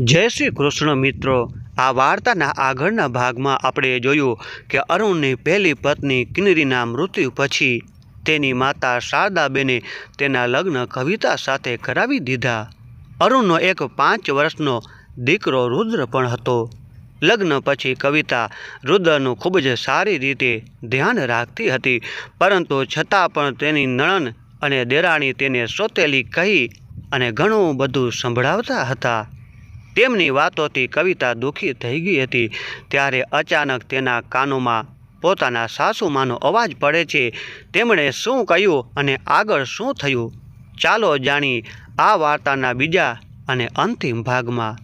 જય શ્રી કૃષ્ણ મિત્રો. આ વાર્તાના આગળના ભાગમાં આપણે જોયું કે અરુણની પહેલી પત્ની કિન્નરીના મૃત્યુ પછી તેની માતા શારદાબેને તેના લગ્ન કવિતા સાથે કરાવી દીધા. અરુણનો એક પાંચ વર્ષનો દીકરો રુદ્ર પણ હતો. લગ્ન પછી કવિતા રુદ્રનું ખૂબ જ સારી રીતે ધ્યાન રાખતી હતી, પરંતુ છતાં પણ તેની નણન અને દેરાણી તેને સોતેલી કહી અને ઘણું બધું સંભળાવતા હતા. તેમની વાતોથી કવિતા દુઃખી થઈ ગઈ હતી. ત્યારે અચાનક તેના કાનોમાં પોતાના સાસુમાનો અવાજ પડે છે, તેમણે શું કહ્યું અને આગળ શું થયું? ચાલો જાણી આ વાર્તાના બીજા અને અંતિમ ભાગમાં.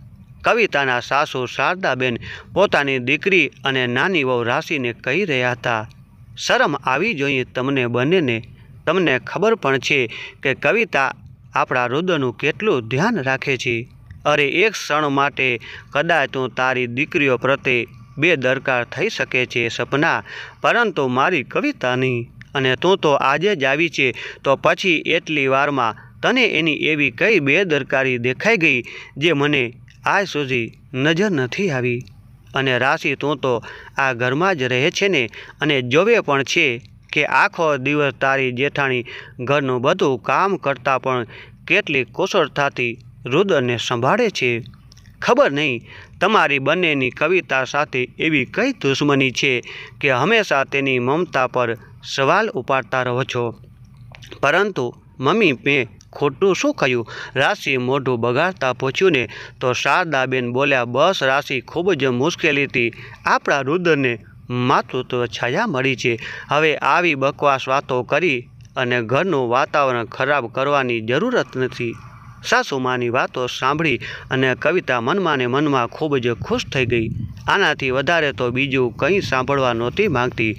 કવિતાના સાસુ શારદાબેન પોતાની દીકરી અને નાની વહુ રાશિને કહી રહ્યા હતા, શરમ આવી જોઈએ તમને બંનેને. તમને ખબર પણ છે કે કવિતા આપણા રુદ્રનું કેટલું ધ્યાન રાખે છે. અરે એક ક્ષણ માટે કદાચ હું તારી દીકરીઓ પ્રત્યે બેદરકાર થઈ શકે છે, સપના. પરંતુ મારી કવિતા નહીં અને તું તો આજે જ આવી છે, તો પછી એટલી વારમાં તને એની એવી કઈ બેદરકારી દેખાઈ ગઈ જે મને આજ સુધી નજર નથી આવી? અને રાશિ તું તો આ ઘરમાં જ રહે છે ને, અને જોવે પણ છે કે આખો દિવસ તારી જેઠાણી ઘરનું બધું કામ કરતાં પણ કેટલી કુશળતાથી રુદ્રને સંભાળે છે. ખબર નહીં, તમારી બંનેની કવિતા સાથે એવી કઈ દુશ્મની છે કે હંમેશા તેની મમતા પર સવાલ ઉપાડતા રહો છો? પરંતુ મમ્મી, મેં ખોટું શું કહ્યું? રાશિ મોઢું બગાડતા પૂછ્યું ને તો શારદાબેન બોલ્યા, બસ રાશિ ખૂબ જ મુશ્કેલીથી આપણા રુદ્રને માતૃત્વ છાયા મળી છે. હવે આવી બકવાસ વાતો કરી અને ઘરનું વાતાવરણ ખરાબ કરવાની જરૂરત નથી. સાસુમાની વાતો સાંભળી અને કવિતા મનમાં ને મનમાં ખૂબ જ ખુશ થઈ ગઈ. આનાથી વધારે તો બીજું કંઈ સાંભળવા નહોતી માંગતી.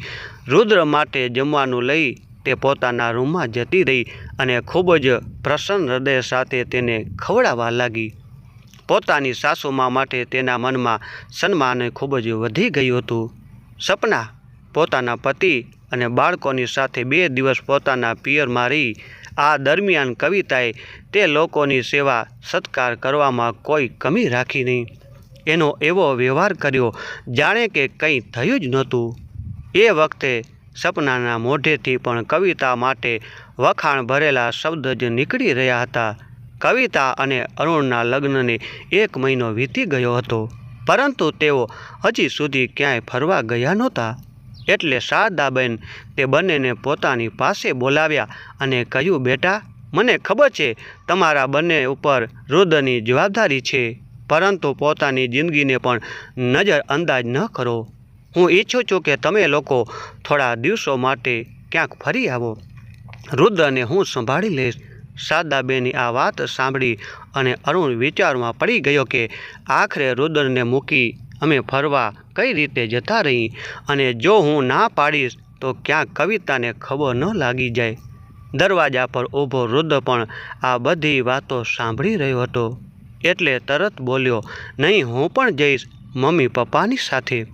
રુદ્ર માટે જમવાનું લઈ તે પોતાના રૂમમાં જતી રહી અને ખૂબ જ પ્રસન્ન હૃદય સાથે તેને ખવડાવવા લાગી. પોતાની સાસુમા માટે તેના મનમાં સન્માન ખૂબ જ વધી ગયું હતું. સપના પોતાના પતિ અને બાળકોની સાથે બે દિવસ પોતાના પિયર રહી આ દરમિયાન કવિતાએ તે લોકોની સેવા સત્કાર કરવામાં કોઈ કમી રાખી નહીં. એનો એવો વ્યવહાર કર્યો, જાણે કે કંઈ થયું જ નહોતું. એ વખતે સપનાના મોઢેથી પણ કવિતા માટે વખાણ ભરેલા શબ્દ જ નીકળી રહ્યા હતા. કવિતા અને અરુણના લગ્નને એક મહિનો વીતી ગયો હતો, પરંતુ તેઓ હજી સુધી ક્યાંય ફરવા ગયા નહોતા. એટલે શારદાબેન તે બંનેને પોતાની પાસે બોલાવ્યા અને કહ્યું, બેટા, મને ખબર છે તમારા બંને ઉપર રુદ્રની જવાબદારી છે, પરંતુ પોતાની જિંદગીને પણ નજર અંદાજ ન કરો. હું ઈચ્છું છું કે તમે લોકો થોડા દિવસો માટે ક્યાંક ફરી આવો. રુદ્રને હું સંભાળી લઈશ. શારદાબેની આ વાત સાંભળી અને અરુણ વિચારમાં પડી ગયો કે આખરે રુદ્રને મૂકી અમે ફરવા કઈ રીતે જતા રહી અને જો હું ના પાડીશ, તો ક્યાંક કવિતાને ખબર ન લાગી જાય. દરવાજા પર ઊભો રુદ્ર પણ આ બધી વાતો સાંભળી રહ્યો હતો. એટલે તરત બોલ્યો, નહીં, હું પણ જઈશ મમ્મી પપ્પાની સાથે.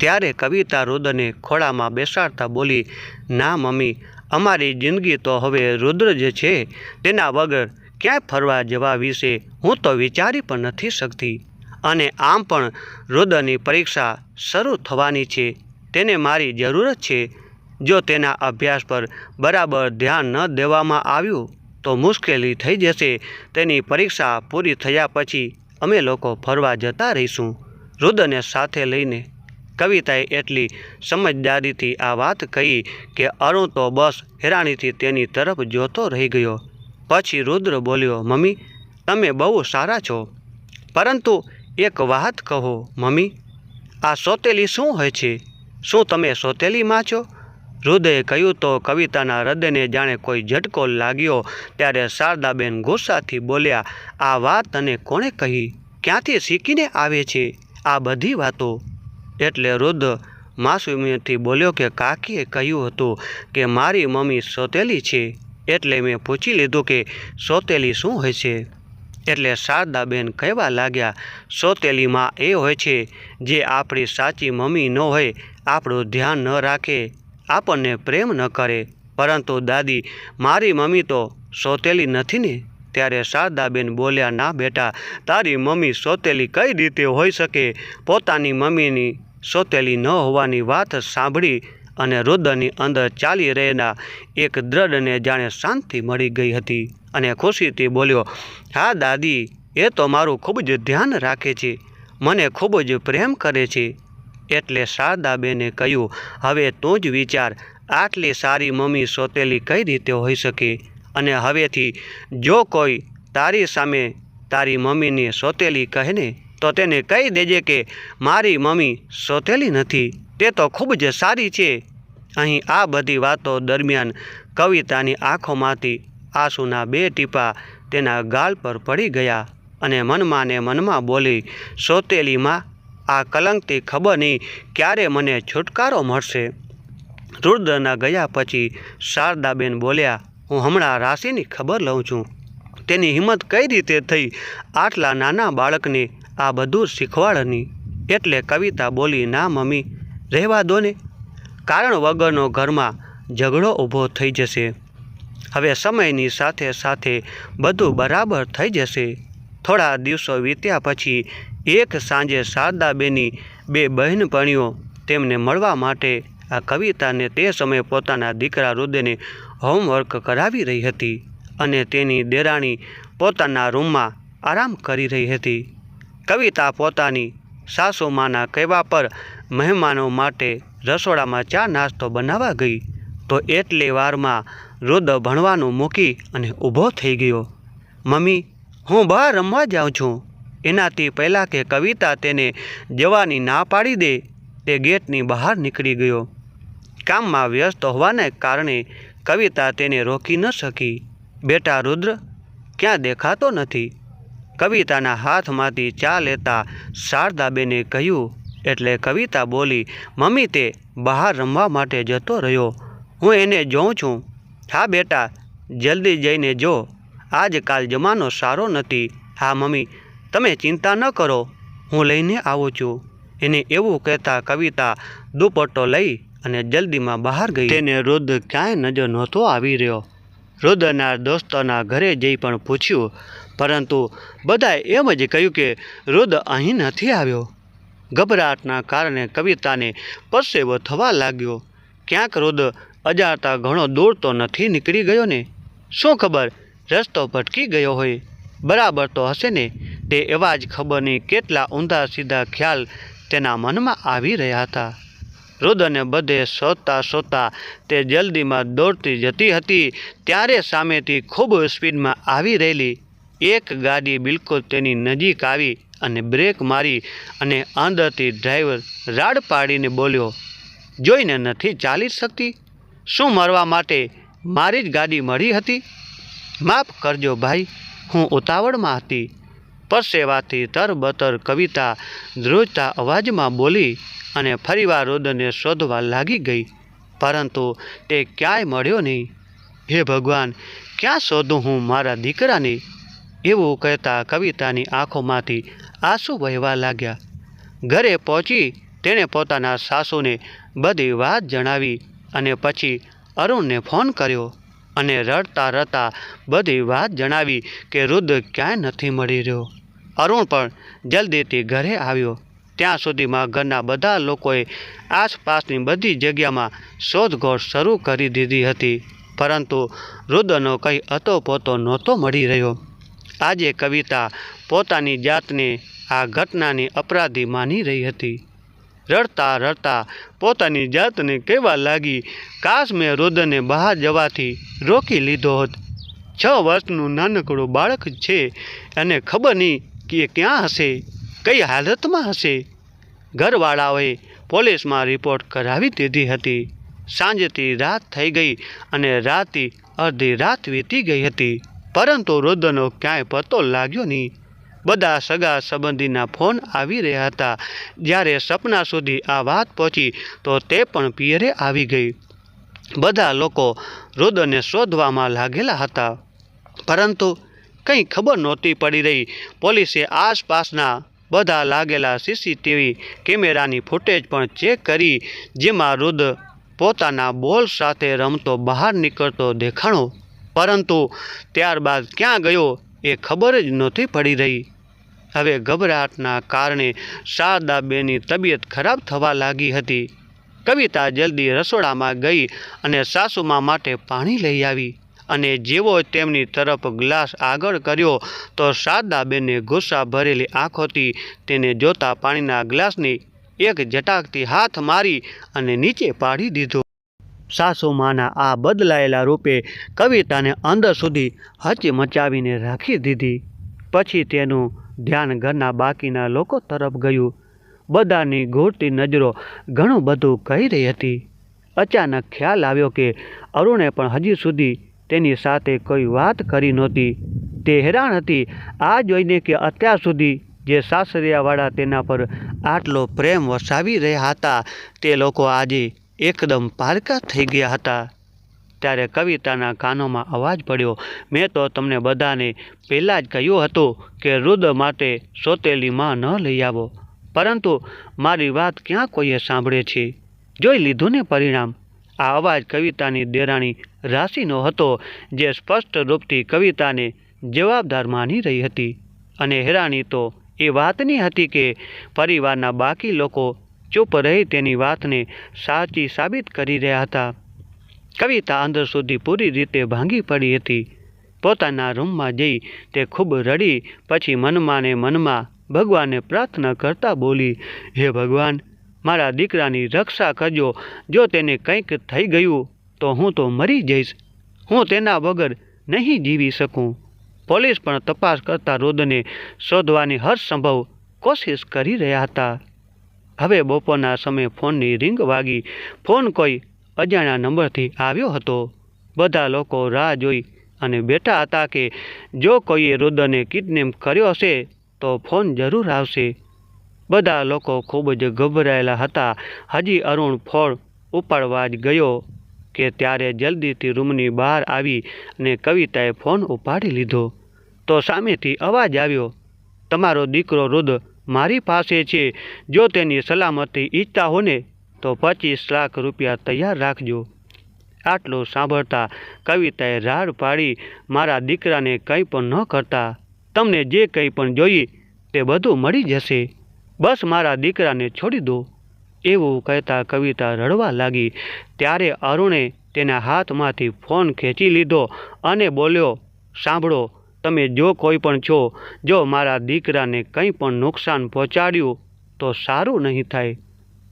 ત્યારે કવિતા રુદ્રને ખોળામાં બેસાડતા બોલી, ના મમ્મી, અમારી જિંદગી તો હવે રુદ્ર જ છે. તેના વગર ક્યાંય ફરવા જવા વિશે હું તો વિચારી પણ નથી શકતી. અને આમ પણ રુદ્રની પરીક્ષા શરૂ થવાની છે. તેને મારી જરૂરત છે. જો તેના અભ્યાસ પર બરાબર ધ્યાન ન દેવામાં આવ્યું તો મુશ્કેલી થઈ જશે. તેની પરીક્ષા પૂરી થયા પછી અમે લોકો ફરવા જતા રહીશું. રુદ્રને સાથે લઈને કવિતાએ એટલી સમજદારીથી આ વાત કહી કે અરુણ તો બસ હેરાનીથી તેની તરફ જોતો રહી ગયો. પછી રુદ્ર બોલ્યો, મમ્મી, તમે બહુ સારા છો. પરંતુ એક વાત કહો, મમ્મી. આ સોતેલી શું હોય છે? શું તમે સોતેલી માં છો હૃદયે કહ્યું તો કવિતાના હૃદયને જાણે કોઈ ઝટકો લાગ્યો, ત્યારે શારદાબેન ગુસ્સાથી બોલ્યા, આ વાત તને કોણે કહી? ક્યાંથી શીખીને આવે છે આ બધી વાતો? એટલે રુદ્ર માસુમીથી બોલ્યો કે, કાકીએ કહ્યું હતું કે મારી મમ્મી સોતેલી છે, એટલે મેં પૂછી લીધું કે સોતેલી શું હોય છે? એટલે શારદાબેન કહેવા લાગ્યા, સોતેલીમાં એ હોય છે જે આપણી સાચી મમ્મી ન હોય, આપણું ધ્યાન ન રાખે, આપણને પ્રેમ ન કરે. પરંતુ દાદી, મારી મમ્મી તો સોતેલી નથી ને? ત્યારે શારદાબેન બોલ્યા, ના બેટા, તારી મમ્મી સોતેલી કઈ રીતે હોઈ શકે? પોતાની મમ્મીની સોતેલી ન હોવાની વાત સાંભળી અને રુદ્રની અંદર ચાલી રહેલા એક દ્રઢને જાણે શાંતિ મળી ગઈ હતી. અને ખુશીથી બોલ્યો, હા, દાદી, એ તો મારું ખૂબ જ ધ્યાન રાખે છે. મને ખૂબ જ પ્રેમ કરે છે. એટલે શારદાબેને કહ્યું, હવે તું જ વિચાર, આટલી સારી મમ્મી સોતેલી કઈ રીતે હોઈ શકે? અને હવેથી જો કોઈ તારી સામે તારી મમ્મીને સોતેલી કહે ને તો તેને કહી દેજે કે, મારી મમ્મી સોતેલી નથી, તે તો ખૂબ જ સારી છે. અહીં આ બધી વાતો દરમિયાન કવિતાની આંખોમાંથી આંસુના બે ટીપા તેના ગાલ પર પડી ગયા અને મનમાં ને મનમાં બોલી સોતેલીમાં આ કલંકથી ખબર નહીં ક્યારે મને છુટકારો મળશે. રુદ્રના ગયા પછી શારદાબેન બોલ્યા, હું હમણાં રાશિની ખબર લઉં છું. તેની હિંમત કઈ રીતે થઈ, આટલા નાના બાળકને આ બધું શીખવાડની એટલે કવિતા બોલી, ના મમ્મી, રહેવા દો ને. કારણ વગરનો ઘરમાં ઝઘડો ઊભો થઈ જશે. હવે સમયની સાથે સાથે બધું બરાબર થઈ જશે. થોડા દિવસો વીત્યા પછી એક સાંજે શારદાબેની બે બહેનપણીઓ તેમને મળવા માટે આ કવિતાને તે સમયે પોતાના દીકરા રુદને હોમવર્ક કરાવી રહી હતી અને તેની દેરાણી પોતાના રૂમમાં આરામ કરી રહી હતી. કવિતા પોતાની સાસુમાના કહેવા પર મહેમાનો માટે રસોડામાં ચા નાસ્તો બનાવવા ગઈ તો એટલી વારમાં રુદ ભણવાનું મૂકી અને ઊભો થઈ ગયો. મમ્મી, હું બહાર રમવા જાઉં છું. એનાથી પહેલાં કે કવિતા તેને જવાની ના પાડી દે, તે ગેટની બહાર નીકળી ગયો. કામમાં વ્યસ્ત હોવાને કારણે કવિતા તેને રોકી ન શકી. બેટા રુદ્ર, ક્યાં દેખાતો નથી? કવિતાના હાથમાંથી ચા લેતા શારદાબેને કહ્યું, એટલે કવિતા બોલી, મમ્મી, તે બહાર રમવા માટે જતો રહ્યો. હું એને જોઉં છું. હા, બેટા, જલ્દી જઈને જો. આજકાલ જમાનો સારો નથી. હા, મમ્મી, તમે ચિંતા ન કરો. હું લઈને આવું છું. એને એવું કહેતા કવિતા દુપટ્ટો લઈ અને જલ્દીમાં બહાર ગઈ. તેને રુદ્ર ક્યાંય નજર નહોતો આવી રહ્યો. રુદ્રના દોસ્તોના ઘરે જઈ પણ પૂછ્યું પરંતુ બધાએ એમ જ કહ્યું કે રુદ્ર અહીં નથી આવ્યો. ગભરાટના કારણે કવિતાને પરસેવો થવા લાગ્યો. ક્યાંક રુદ અજાણતા ઘણો દૂર તો નથી નીકળી ગયો ને? શું ખબર? રસ્તો ભટકી ગયો હોય. બરાબર તો હશે ને? તે એવા જ ખબર નહીં કેટલા ઊંધા સીધા ખ્યાલ તેના મનમાં આવી રહ્યા હતા. રુદને બધે શોધતા શોધતા તે જલ્દીમાં દોડતી જતી હતી, ત્યારે સામેથી ખૂબ સ્પીડમાં આવી રહેલી એક ગાડી બિલકુલ તેની નજીક આવી અને બ્રેક મારી અને અંદરથી ડ્રાઈવર રાડ પાડીને બોલ્યો, જોઈને નથી ચાલી શકતી? શું મરવા માટે મારી જ ગાડી મળી હતી? માફ કરજો ભાઈ, હું ઉતાવળમાં હતી. પરસેવાથી તરબતર કવિતા ધ્રુજતા અવાજમાં બોલી અને ફરીવાર રુદને શોધવા લાગી ગઈ. પરંતુ તે ક્યાંય મળ્યો નહીં. હે ભગવાન, ક્યાં શોધું હું મારા દીકરાને? એવું કહેતા કવિતાની આંખોમાંથી આંસુ વહેવા લાગ્યા. ઘરે પહોંચી તેણે પોતાના સાસુને બધી વાત જણાવી અને પછી અરુણને ફોન કર્યો અને રડતા રડતા બધી વાત જણાવી કે રુદ્ર ક્યાંય નથી મળી રહ્યો. અરુણ પણ જલ્દીથી ઘરે આવ્યો. ત્યાં સુધીમાં ઘરના બધા લોકોએ આસપાસની બધી જગ્યામાં શોધખોળ શરૂ કરી દીધી હતી. પરંતુ રુદ્રનો કંઈ અતો પોતો નહોતો મળી રહ્યો. આજે કવિતા પોતાની જાતને આ ઘટનાની અપરાધી માની રહી હતી. રડતા રડતા પોતાની જાતને કહેવા લાગી, કાશ મેં રુદ્રને બહાર જવાથી રોકી લીધો હતો. છ વર્ષનું નાનકડું બાળક છે અને ખબર નહીં કે એ ક્યાં હશે, કઈ હાલતમાં હશે. ઘરવાળાઓએ પોલીસમાં રિપોર્ટ કરાવી દીધી હતી. સાંજથી રાત થઈ ગઈ અને રાતથી અડધી રાત વીતી ગઈ હતી. પરંતુ વૃદ્ધનો ક્યાંય પતો લાગ્યો નહીં. બધા સગા સંબંધીના ફોન આવી રહ્યા હતા. જ્યારે સપના સુધી આ વાત પહોંચી, તો તે પણ પિયરે આવી ગઈ. બધા લોકો રુદ્રને શોધવામાં લાગેલા હતા. પરંતુ કંઈ ખબર નહોતી પડી રહી. પોલીસે આસપાસના બધા લાગેલા સીસીટીવી કેમેરાની ફૂટેજ પણ ચેક કરી, જેમાં રુદ્ર પોતાના બોલ સાથે રમતો બહાર નીકળતો દેખાણો પરંતુ ત્યારબાદ ક્યાં ગયો એ ખબર જ નહોતી પડી રહી. હવે ગભરાટના કારણે શારદાબેનની તબિયત ખરાબ થવા લાગી હતી. કવિતા જલ્દી રસોડામાં ગઈ અને સાસુમા માટે પાણી લઈ આવી અને જેવો તેમની તરફ ગ્લાસ આગળ કર્યો તો શારદાબેને ગુસ્સા ભરેલી આંખોથી તેને જોતા પાણીના ગ્લાસની એક જટાકથી હાથ મારી અને નીચે પાડી દીધો. સાસુમાના આ બદલાયેલા રૂપે કવિતાને અંદર સુધી હચમચાવીને રાખી દીધી. પછી તેનું ધ્યાન ઘરના બાકીના લોકો તરફ ગયું. બધાની ઘૂરતી નજરો ઘણું બધું કહી રહી હતી. અચાનક ખ્યાલ આવ્યો કે અરુણે પણ હજી સુધી તેની સાથે કોઈ વાત કરી નહોતી. તે હેરાન હતી. આ જોઈને કે અત્યાર સુધી જે સાસરિયાવાળા તેના પર આટલો પ્રેમ વસાવી રહ્યા હતા, તે લોકો આજે એકદમ પારકા થઈ ગયા હતા. ત્યારે કવિતાના કાનોમાં અવાજ પડ્યો. મેં તો તમને બધાને પહેલાં જ કહ્યું હતું કે રુદ્ર માટે સોતેલી માં ન લઈ આવો. પરંતુ મારી વાત ક્યાં કોઈએ સાંભળે છે? જોઈ લીધું ને પરિણામ. આ અવાજ કવિતાની દેરાણી રાશિનો હતો, જે સ્પષ્ટ રૂપથી કવિતાને જવાબદાર માની રહી હતી. અને હેરાની તો એ વાતની હતી કે પરિવારના બાકી લોકો ચૂપ રહી તેની વાતને સાચી સાબિત કરી રહ્યા હતા. કવિતા અંદર સુધી પૂરી રીતે ભાંગી પડી હતી. પોતાના રૂમમાં જઈ તે ખૂબ રડી, પછી મનમાં ને મનમાં ભગવાનને પ્રાર્થના કરતા બોલી, હે ભગવાન, મારા દીકરાની રક્ષા કરજો. જો તેને કંઈક થઈ ગયું, તો હું તો મરી જઈશ. હું તેના વગર નહીં જીવી શકું. પોલીસ પણ તપાસ કરતા રોદને શોધવાની હરસંભવ કોશિશ કરી રહ્યા હતા. હવે બપોરના સમયે ફોનની રિંગ વાગી. ફોન કોઈ અજાણ્યા નંબરથી આવ્યો હતો. બધા લોકો રાહ જોઈ અને બેઠા હતા કે જો કોઈએ રુદ્રને કિડનેપ કર્યો હશે, તો ફોન જરૂર આવશે. બધા લોકો ખૂબ જ ગભરાયેલા હતા. હજી અરુણ ફોન ઉપાડવા જ ગયો કે ત્યારે જલ્દીથી રૂમની બહાર આવી અને કવિતાએ ફોન ઉપાડી લીધો. તો સામેથી અવાજ આવ્યો, તમારો દીકરો રુદ્ર મારી પાસે છે. જો તેની સલામતી ઈચ્છતા હો ને, તો પચીસ લાખ રૂપિયા તૈયાર રાખજો. આટલું સાંભળતા કવિતાએ રાડ પાડી, મારા દીકરાને કંઈ પણ ન કરતા. તમને જે કંઈ પણ જોઈએ, તે બધું મળી જશે. બસ મારા દીકરાને છોડી દો. એવું કહેતા કવિતા રડવા લાગી. ત્યારે અરુણે તેના હાથમાંથી ફોન ખેંચી લીધો અને બોલ્યો, સાંભળો તમે જો કોઈ પણ છો, જો મારા દીકરાને કંઈ પણ નુકસાન પહોંચાડ્યું, તો સારું નહીં થાય.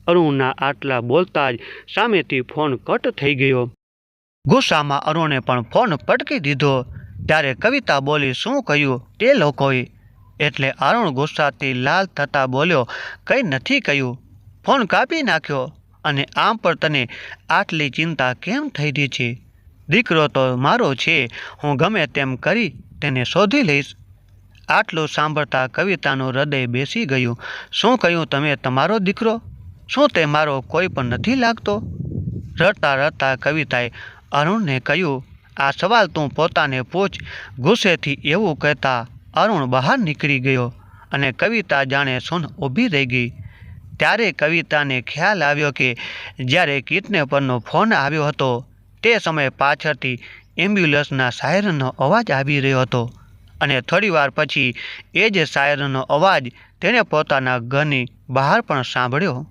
અરુણના આટલા બોલતા જ સામેથી ફોન કટ થઈ ગયો. ગુસ્સામાં અરુણે પણ ફોન પટકી દીધો. ત્યારે કવિતા બોલી, શું કહ્યું તે લોકોએ? એટલે અરુણ ગુસ્સાથી લાલ થતાં બોલ્યો, કંઈ નથી કહ્યું. ફોન કાપી નાખ્યો અને આમ પર તને આટલી ચિંતા કેમ થઈ રહી છે? દીકરો તો મારો છે, હું ગમે તેમ કરી તેને શોધી લઈશ. આટલું સાંભળતા કવિતાનું હૃદય બેસી ગયું. શું કહ્યું તમે તમારો દીકરો? શું તે મારો કોઈ પણ નથી લાગતો? રડતા રડતા કવિતાએ અરુણને કહ્યું, આ સવાલ તું પોતાને પૂછ. ગુસ્સેથી એવું કહેતા અરુણ બહાર નીકળી ગયો અને કવિતા જાણે સુન ઊભી રહી ગઈ. ત્યારે કવિતાને ખ્યાલ આવ્યો કે જ્યારે કિડનેપરનો ફોન આવ્યો હતો, તે સમયે પાછળથી એમ્બ્યુલન્સના સાયરનનો અવાજ આવી રહ્યો હતો અને થોડીવાર પછી એ જ સાયરનનો અવાજ તેણે પોતાના ઘરની બહાર પણ સાંભળ્યો.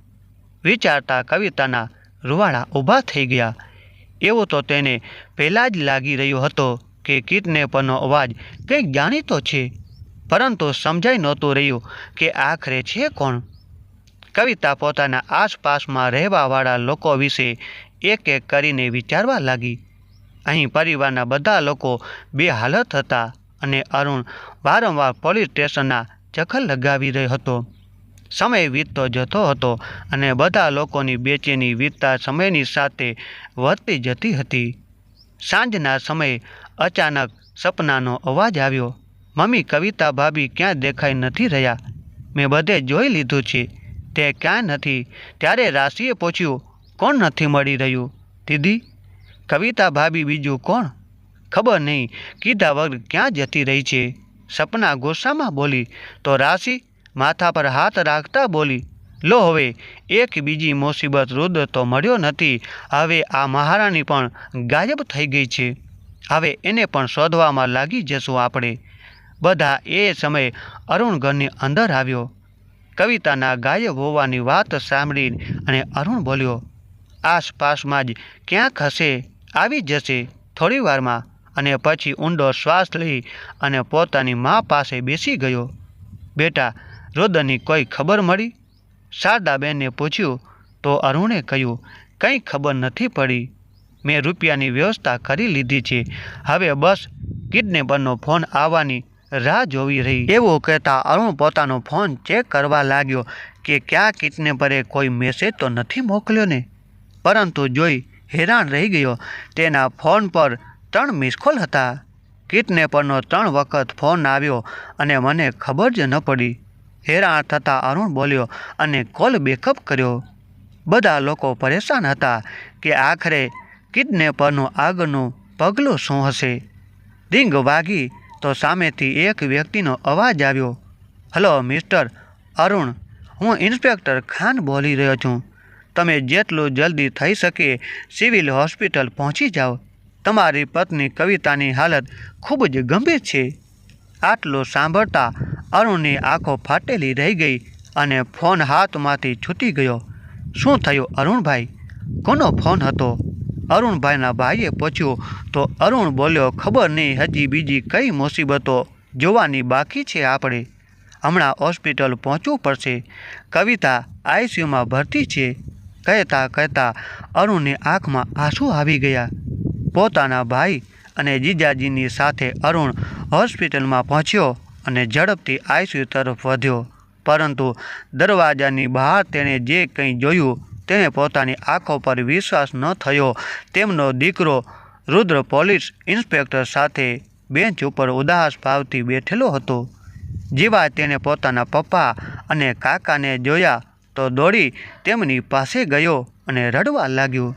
વિચારતા કવિતાના રૂવાડા ઊભા થઈ ગયા. એવું તો તેને પહેલાં જ લાગી રહ્યો હતો કે કિડનેપરનો અવાજ કંઈક જાણીતો છે, પરંતુ સમજાઈ નહોતું રહ્યું કે આખરે છે કોણ. કવિતા પોતાના આસપાસમાં રહેવાવાળા લોકો વિશે એક એક કરીને વિચારવા લાગી. અહીં પરિવારના બધા લોકો બે હાલત હતા અને અરુણ વારંવાર પોલીસ સ્ટેશનના ચક્કર લગાવી રહ્યો હતો. સમય વીતતો જતો હતો અને બધા લોકોની બેચેની વીતતા સમયની સાથે વધતી જતી હતી. સાંજના સમયે અચાનક સપનાનો અવાજ આવ્યો, મમ્મી, કવિતા ભાભી ક્યાં દેખાઈ નથી રહ્યા? મેં બધે જોઈ લીધું છે. તે ક્યાં નથી? ત્યારે રાશિએ પૂછ્યું, કોણ નથી મળી રહ્યું? દીદી કવિતા ભાભી બીજું કોણ? ખબર નહીં. કીધા વગર ક્યાં જતી રહી છે? સપના ગુસ્સામાં બોલી, તો રાશિ, માથા પર હાથ રાખતા બોલી, લો હવે, એક બીજી મુસીબત રુદ્ર તો મળ્યો નથી. હવે આ મહારાણી પણ ગાયબ થઈ ગઈ છે. હવે એને પણ શોધવામાં લાગી જશું આપણે. બધા એ સમયે અરુણ ઘરની અંદર આવ્યો. કવિતાના ગાયબ હોવાની વાત સાંભળી અને અરુણ બોલ્યો, આસપાસમાં જ ક્યાંક હશે? આવી જશે થોડી વારમાં અને પછી ઊંડો શ્વાસ લઈ અને પોતાની મા પાસે બેસી ગયો. બેટા રુદનની કોઈ ખબર મળી? શારદાબેનને પૂછ્યું. તો અરુણે કહ્યું, કંઈ ખબર નથી પડી. મેં રૂપિયાની વ્યવસ્થા કરી લીધી છે. હવે બસ કિડનેપરનો ફોન આવવાની રાહ જોવી રહી. એવું કહેતા અરુણ પોતાનો ફોન ચેક કરવા લાગ્યો કે ક્યાં કિડનેપરે કોઈ મેસેજ તો નથી મોકલ્યો ને. પરંતુ જોઈ હેરાન રહી ગયો. તેના ફોન પર ત્રણ મિસકોલ હતા. કિડનેપરનો ત્રણ વખત ફોન આવ્યો અને મને ખબર જ ન પડી. હેરાન થતાં અરુણ બોલ્યો અને કોલ બેકઅપ કર્યો. બધા લોકો પરેશાન હતા કે આખરે કિડનેપરનું આગળનું પગલું શું હશે? રિંગ વાગી તો સામેથી એક વ્યક્તિનો અવાજ આવ્યો. હલો મિસ્ટર અરુણ, હું ઇન્સ્પેક્ટર ખાન બોલી રહ્યો છું. તમે જેટલું જલ્દી થઈ શકે, સિવિલ હોસ્પિટલ પહોંચી જાઓ. તમારી પત્ની કવિતાની હાલત ખૂબ જ ગંભીર છે. આટલું સાંભળતા અરુણની આંખો ફાટેલી રહી ગઈ અને ફોન હાથમાંથી છૂટી ગયો. શું થયું અરુણભાઈ? કોનો ફોન હતો? અરુણભાઈના ભાઈએ પૂછ્યું. તો અરુણ બોલ્યો, ખબર નહીં હજી બીજી કઈ મુસીબતો જોવાની બાકી છે આપણે. હમણાં હોસ્પિટલ પહોંચવું પડશે. કવિતા આઈસીયુમાં ભરતી છે. કહેતા કહેતા અરુણની આંખમાં આંસુ આવી ગયા. પોતાના ભાઈ અને જીજાજીની સાથે અરુણ હોસ્પિટલમાં પહોંચ્યો અને ઝડપથી આઈસીયુ તરફ વધ્યો. પરંતુ દરવાજાની બહાર તેણે જે કંઈ જોયું તેને પોતાની આંખો પર વિશ્વાસ ન થયો. તેમનો દીકરો રુદ્ર પોલીસ ઇન્સ્પેક્ટર સાથે બેન્ચ ઉપર ઉદાસ ભાવથી બેઠેલો હતો. જેવા તેણે પોતાના પપ્પા અને કાકાને જોયા તો દોડી તેમની પાસે ગયો અને રડવા લાગ્યો.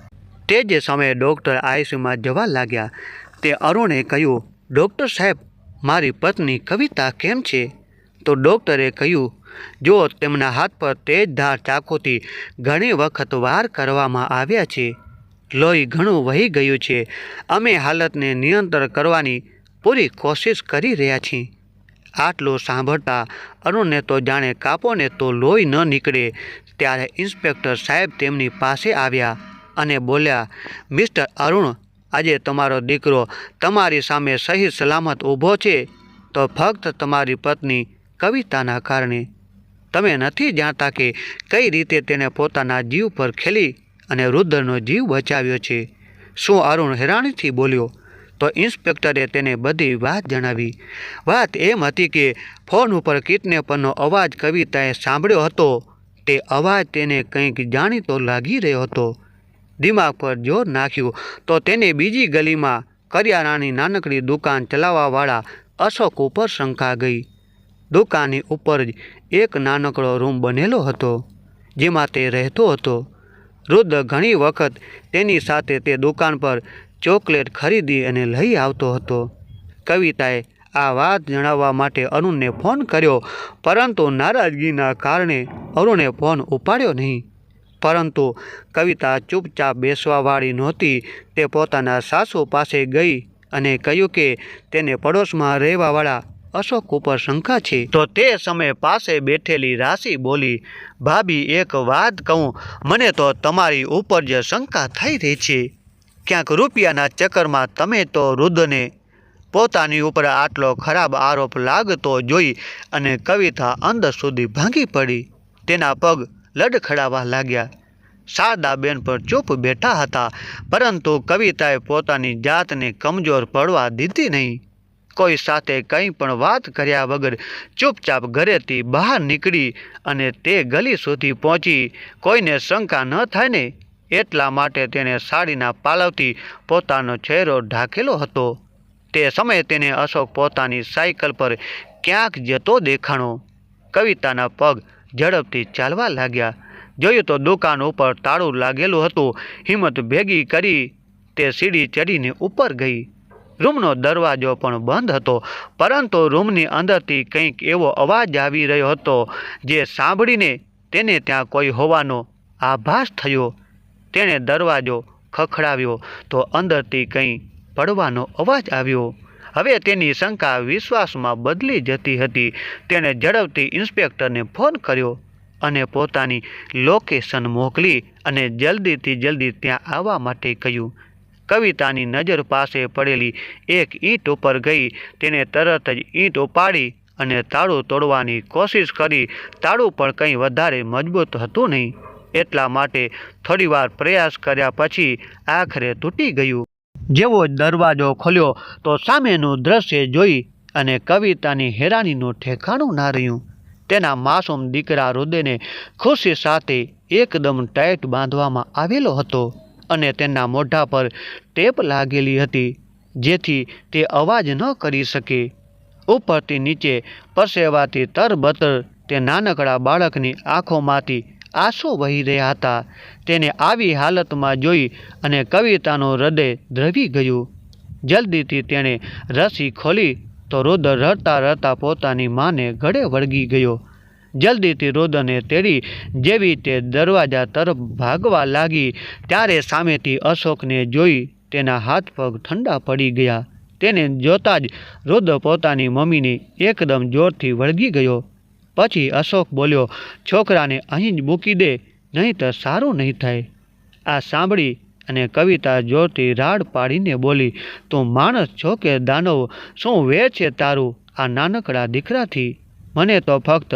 તે જ સમયે ડૉક્ટર આઈસીયુમાં જવા લાગ્યા, તે અરુણે કહ્યું, ડૉક્ટર સાહેબ, મારી પત્ની કવિતા કેમ છે? તો ડૉક્ટરે કહ્યું, જો તેમના હાથ પર તેજ ધાર ચાકુથી ઘણી વખત વાર કરવામાં આવ્યા છે. લોહી ઘણું વહી ગયું છે. અમે હાલતને નિયંત્રણ કરવાની પૂરી કોશિશ કરી રહ્યા છીએ. આટલું સાંભળતા અરુણને તો જાણે કાપોને તો લોહી ન નીકળે. ત્યારે ઇન્સ્પેક્ટર સાહેબ તેમની પાસે આવ્યા અને બોલ્યા, મિસ્ટર અરુણ, આજે તમારો દીકરો તમારી સામે સહી સલામત ઊભો છે, તો ફક્ત તમારી પત્ની કવિતાના કારણે. તમે નથી જાણતા કે કઈ રીતે તેને પોતાના જીવ પર ખેલી અને રુદ્રનો જીવ બચાવ્યો છે? શું અરુણ હેરાણીથી બોલ્યો તો ઇન્સ્પેક્ટરે તેને બધી વાત જણાવી. વાત એમ હતી કે ફોન ઉપર કિડનેપરનો અવાજ કવિતાએ સાંભળ્યો હતો. તે અવાજ તેને કંઈક જાણીતો લાગી રહ્યો હતો. દિમાગ પર જોર નાખ્યું. તો તેને બીજી ગલીમાં કરિયાણાની નાનકડી દુકાન ચલાવવાવાળા અશોક ઉપર શંકા ગઈ. દુકાનની ઉપર જ એક નાનકડો રૂમ બનેલો હતો, જેમાં તે રહેતો હતો. રુદ્ર ઘણી વખત તેની સાથે તે દુકાન પર ચોકલેટ ખરીદી અને લઈ આવતો હતો. કવિતાએ આ વાત જણાવવા માટે અરુણને ફોન કર્યો, પરંતુ નારાજગીના કારણે અરુણે ફોન ઉપાડ્યો નહીં. પરંતુ કવિતા ચૂપચાપ બેસવાવાળી નહોતી, તે પોતાના સાસુ પાસે ગઈ અને કહ્યું કે તેને પડોશમાં રહેવાવાળા અશોક ઉપર શંકા છે. તો તે સમયે પાસે બેઠેલી રાશિ બોલી, ભાભી, એક વાત કહું, મને તો તમારી ઉપર જ શંકા થઈ રહી છે. ક્યાંક રૂપિયાના ચક્કરમાં તમે તો રુદ્ધને પોતાની ઉપર આટલો ખરાબ આરોપ લાગતો જોઈ અને કવિતા અંદર સુધી ભાંગી પડી. તેના પગ લડખડાવા લાગ્યા. શારદાબેન પર ચૂપ બેઠા હતા, પરંતુ કવિતાએ પોતાની જાતને કમજોર પડવા દીધી નહીં. કોઈ સાથે કંઈ પણ વાત કર્યા વગર ચૂપચાપ ઘરેથી બહાર નીકળી અને તે ગલી સુધી પહોંચી. કોઈને શંકા ન થાય ને એટલા માટે તેણે સાડીના પાલવથી પોતાનો ચહેરો ઢાંકેલો હતો. તે સમયે તેને અશોક પોતાની સાયકલ પર ક્યાંક જતો દેખાણો. કવિતાના પગ ઝડપથી ચાલવા લાગ્યા. જોયું તો દુકાન ઉપર તાળું લાગેલું હતું. હિંમત ભેગી કરી તે સીડી ચડીને ઉપર ગઈ. રૂમનો દરવાજો પણ બંધ હતો, પરંતુ રૂમની અંદરથી કંઈક એવો અવાજ આવી રહ્યો હતો, જે સાંભળીને તેને ત્યાં કોઈ હોવાનો આભાસ થયો. તેણે દરવાજો ખખડાવ્યો તો અંદરથી કંઈ પડવાનો અવાજ આવ્યો. હવે તેની શંકા વિશ્વાસમાં બદલી જતી હતી. તેણે ઝડપથી ઇન્સ્પેક્ટરને ફોન કર્યો અને પોતાની લોકેશન મોકલી અને જલ્દીથી જલ્દી ત્યાં આવવા માટે કહ્યું. કવિતાની નજર પાસે પડેલી એક ઈંટ ઉપર ગઈ. તેને તરત જ ઈંટ ઉપાડી અને તાળું તોડવાની કોશિશ કરી. તાળું પણ કંઈ વધારે મજબૂત હતું નહીં. એટલા માટે થોડીવાર પ્રયાસ કર્યા પછી આખરે તૂટી ગયું. જેવો દરવાજો ખોલ્યો, તો સામેનું દ્રશ્ય જોઈ અને કવિતાની હેરાનીનું ઠેકાણું ના રહ્યું. તેના માસૂમ દીકરા હૃદયને ખુશી સાથે એકદમ ટાઈટ બાંધવામાં આવેલો હતો અને તેના મોઢા પર ટેપ લાગેલી હતી, જેથી તે અવાજ ન કરી શકે. ઉપરથી નીચે પરસેવાથી તરબતર તે નાનકડા બાળકની આંખોમાંથી આંસુ વહી રહ્યા હતા. તેને આવી હાલતમાં જોઈ અને કવિતાનું હૃદય દ્રવી ગયું. જલ્દીથી તેણે રસી ખોલી તો રોદર રડતા રડતા પોતાની માને ગળે વળગી ગયો. જલ્દીથી રુદ્રને તેડી જેવી તે દરવાજા તરફ ભાગવા લાગી, ત્યારે સામેથી અશોકને જોઈ તેના હાથ પગ ઠંડા પડી ગયા. તેને જોતાં જ રુદ્ર પોતાની મમ્મીની એકદમ જોરથી વળગી ગયો. પછી અશોક બોલ્યો, છોકરાને અહીં જ મૂકી દે, નહીં તો સારું નહીં થાય. આ સાંભળી અને કવિતા જોરથી રાડ પાડીને બોલી, તું માણસ છો કે દાનવ? શું વે છે તારું? આ નાનકડા દીકરાથી? મને તો ફક્ત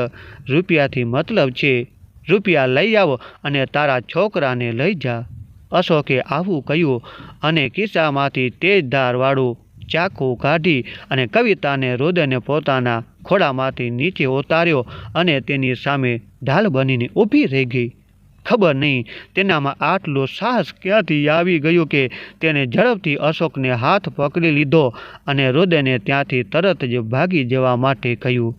રૂપિયાથી મતલબ છે. રૂપિયા લઈ આવો અને તારા છોકરાને લઈ જા. અશોકે આવું કહ્યું અને ખિસ્સામાંથી તેજ ધારવાળું ચાકુ કાઢી અને કવિતાને રોદને પોતાના ખોળામાંથી નીચે ઉતાર્યો અને તેની સામે ઢાલ બનીને ઊભી રહી ગઈ. ખબર નહીં તેનામાં આટલો સાહસ ક્યાંથી આવી ગયું કે તેણે ઝડપથી અશોકને હાથ પકડી લીધો અને રુદને ત્યાંથી તરત જ ભાગી જવા માટે કહ્યું.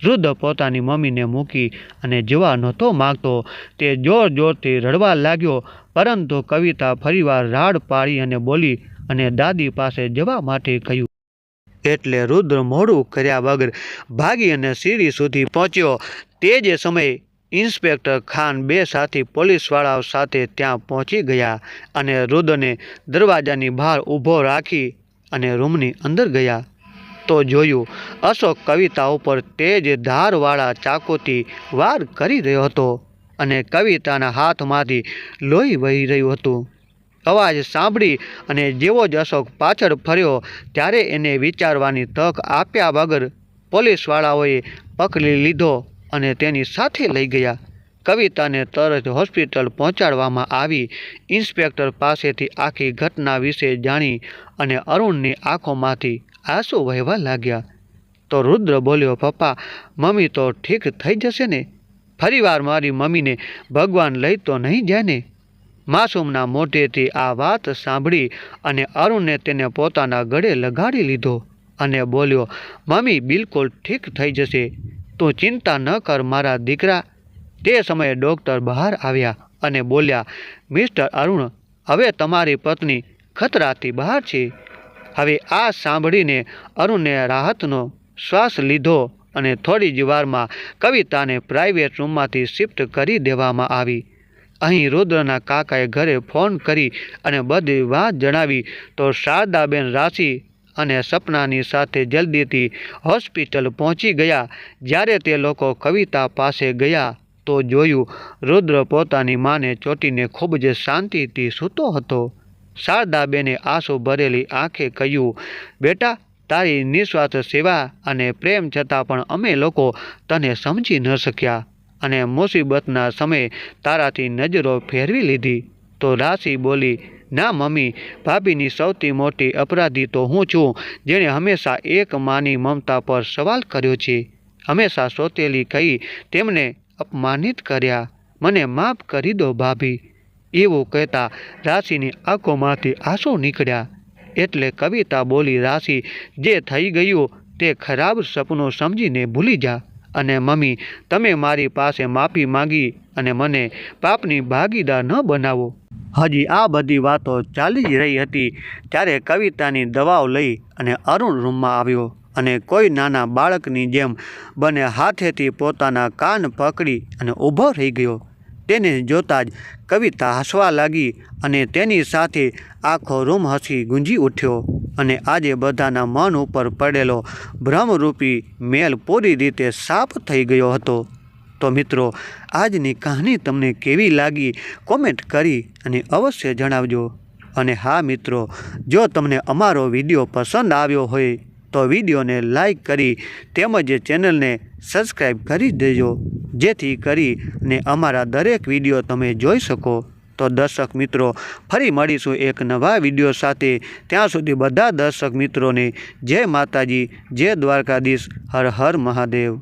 રુદ્ર પોતાની મમ્મીને મૂકી અને જવા નહોતો માગતો. તે જોર જોરથી રડવા લાગ્યો, પરંતુ કવિતા ફરીવાર રાડ પાડી અને બોલી અને દાદી પાસે જવા માટે કહ્યું. એટલે રુદ્ર મોડું કર્યા વગર ભાગી અને સીડી સુધી પહોંચ્યો. તે જ સમયે ઇન્સ્પેક્ટર ખાન બે સાથી પોલીસવાળાઓ સાથે ત્યાં પહોંચી ગયા અને રુદ્રને દરવાજાની બહાર ઊભો રાખી અને રૂમની અંદર ગયા. તો જોયું, અશોક કવિતા ઉપર તેજ ધારવાળા ચાકુથી વાર કરી રહ્યો હતો અને કવિતાના હાથમાંથી લોહી વહી રહ્યું હતું. અવાજ સાંભળી અને જેવો જ અશોક પાછળ ફર્યો, ત્યારે એને વિચારવાની તક આપ્યા વગર પોલીસવાળાઓએ પકડી લીધો અને તેની સાથે લઈ ગયા. કવિતાને તરત હોસ્પિટલ પહોંચાડવામાં આવી. ઇન્સ્પેક્ટર પાસેથી આખી ઘટના વિશે જાણી અને અરુણની આંખોમાંથી આંસુ વહેવા લાગ્યા. તો રુદ્ર બોલ્યો, પપ્પા, મમ્મી તો ઠીક થઈ જશે ને? ફરીવાર મારી મમ્મીને ભગવાન લઈ તો નહીં જાય ને? માસૂમના મોઢેથી આ વાત સાંભળી અને અરુણે તેને પોતાના ગળે લગાડી લીધો અને બોલ્યો મમ્મી બિલકુલ ઠીક થઈ જશે. તું ચિંતા ન કર મારા દીકરા. તે સમયે ડૉક્ટર બહાર આવ્યા અને બોલ્યા, મિસ્ટર અરુણ, હવે તમારી પત્ની ખતરાથી બહાર છે. હવે આ સાંભળીને અરુણે રાહતનો શ્વાસ લીધો અને થોડી જ વારમાં કવિતાને પ્રાઇવેટ રૂમમાંથી શિફ્ટ કરી દેવામાં આવી. અહીં રુદ્રના કાકાએ ઘરે ફોન કરી અને બધી વાત જણાવી. તો શારદાબેન રાશિ અને સપનાની સાથે જલ્દીથી હોસ્પિટલ પહોંચી ગયા. જ્યારે તે લોકો કવિતા પાસે ગયા તો જોયું રુદ્ર પોતાની માને ચોટીને ખૂબ જ શાંતિથી સૂતો હતો. શારદાબેને આંસુ ભરેલી આંખે કહ્યું, બેટા, તારી નિસ્વાર્થ સેવા અને પ્રેમ છતાં પણ અમે લોકો તને સમજી ન શક્યા. અને મુસીબતના સમયે તારાથી નજરો ફેરવી લીધી. તો રાશિ બોલી, ના મમ્મી, ભાભીની સૌથી મોટી અપરાધી તો હું છું, જેણે હંમેશા એક માની મમતા પર સવાલ કર્યો છે. હંમેશા સોતેલી કહી તેમને અપમાનિત કર્યા. મને માફ કરી દો, ભાભી. એવું કહેતા રાશિની આંખોમાંથી આંસુ નીકળ્યા. એટલે કવિતા બોલી, રાશિ, જે થઈ ગયું તે ખરાબ સપનું સમજીને ભૂલી જા. અને મમ્મી, તમે મારી પાસે માફી માંગી અને મને પાપની ભાગીદાર ન બનાવો. હજી આ બધી વાતો ચાલી જ રહી હતી ત્યારે કવિતાની દવાઓ લઈ અને અરુણ રૂમમાં આવ્યો અને કોઈ નાના બાળકની જેમ બને હાથેથી પોતાના કાન પકડી અને ઊભો રહી ગયો. તેને જોતા જ કવિતા હસવા લાગી અને તેની સાથે આખો રૂમ હસી ગુંજી ઉઠ્યો અને આજે બધાના મન ઉપર પડેલો ભ્રમરૂપી મેલ પૂરી રીતે સાફ થઈ ગયો હતો. તો મિત્રો, આજની કહાની તમને કેવી લાગી કોમેન્ટ કરી અને અવશ્ય જણાવજો. અને હા મિત્રો, જો તમને અમારો વીડિયો પસંદ આવ્યો હોય તો વિડીયોને લાઈક કરી તેમજ ચેનલને સબસ્ક્રાઈબ કરી દેજો, જેથી કરી અને અમારા દરેક વીડિયો તમે જોઈ શકો. તો દર્શક મિત્રો, ફરી મળીશું એક નવા વીડિયો સાથે. ત્યાં સુધી બધા દર્શક મિત્રોને જય માતાજી, જય દ્વારકાધીશ, હર હર મહાદેવ.